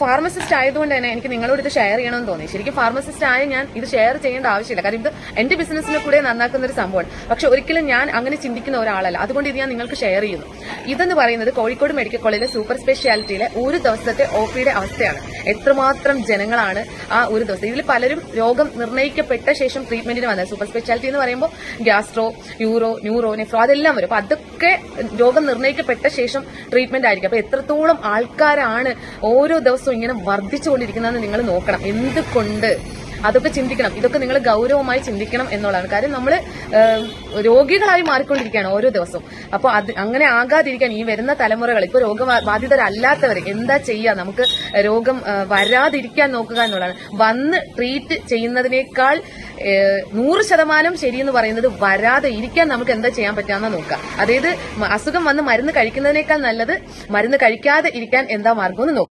Pharmacist ആയതുകൊണ്ട് തന്നെ എനിക്ക് നിങ്ങളോട് ഇത് ഷെയർ ചെയ്യണമെന്ന് തോന്നി. ശരിക്കും ഫാർമസിസ്റ്റ് ആയ ഞാൻ ഇത് ഷെയർ ചെയ്യേണ്ട ആവശ്യമില്ല. കാരണം ഇത് എന്റെ ബിസിനസ്സിനെ കൂടെ നന്നാക്കുന്ന ഒരു സംഭവമാണ്. പക്ഷെ ഒരിക്കലും ഞാൻ അങ്ങനെ ചിന്തിക്കുന്ന ഒരാളല്ല. അതുകൊണ്ട് ഇത് ഞാൻ നിങ്ങൾക്ക് ഷെയർ ചെയ്യുന്നു. ഇതെന്ന് പറയുന്നത് കോഴിക്കോട് മെഡിക്കൽ കോളേജിലെ സൂപ്പർ സ്പെഷ്യാലിറ്റിയിലെ ഒരു ദിവസത്തെ ഒപിയുടെ അവസ്ഥയാണ്. എത്രമാത്രം ജനങ്ങളാണ് ആ ഒരു ദിവസം. ഇതിൽ പലരും രോഗം നിർണയിക്കപ്പെട്ട ശേഷം ട്രീറ്റ്മെന്റിന് വന്നത്. സൂപ്പർ സ്പെഷ്യാലിറ്റി എന്ന് പറയുമ്പോൾ ഗ്യാസ്ട്രോ യൂറോ ന്യൂറോ നെഫ്രോ അതെല്ലാം വരും. അപ്പൊ അതൊക്കെ രോഗം നിർണയിക്കപ്പെട്ട ശേഷം ട്രീറ്റ്മെന്റ് ആയിരിക്കും. അപ്പൊ എത്രത്തോളം ആൾക്കാരാണ് ഓരോ ദിവസവും ഇങ്ങനെ വർദ്ധിച്ചുകൊണ്ടിരിക്കുന്നതെന്ന് നിങ്ങൾ നോക്കണം. എന്തുകൊണ്ട്? അതൊക്കെ ചിന്തിക്കണം. ഇതൊക്കെ നിങ്ങൾ ഗൗരവമായി ചിന്തിക്കണം എന്നുള്ളതാണ്. കാര്യം നമ്മൾ രോഗികളായി മാറിക്കൊണ്ടിരിക്കുകയാണ് ഓരോ ദിവസവും. അപ്പോൾ അത് അങ്ങനെ ആകാതിരിക്കാൻ ഈ വരുന്ന തലമുറകൾ ഇപ്പോൾ രോഗബാധിതരല്ലാത്തവർ എന്താ ചെയ്യുക? നമുക്ക് രോഗം വരാതിരിക്കാൻ നോക്കുക എന്നുള്ളതാണ്. വന്ന് ട്രീറ്റ് ചെയ്യുന്നതിനേക്കാൾ നൂറ് ശതമാനം ശരിയെന്ന് പറയുന്നത് വരാതെ ഇരിക്കാൻ നമുക്ക് എന്താ ചെയ്യാൻ പറ്റാമെന്ന് നോക്കുക. അതായത് അസുഖം വന്ന് മരുന്ന് കഴിക്കുന്നതിനേക്കാൾ നല്ലത് മരുന്ന് കഴിക്കാതെ ഇരിക്കാൻ എന്താ മാർഗം എന്ന് നോക്കുക.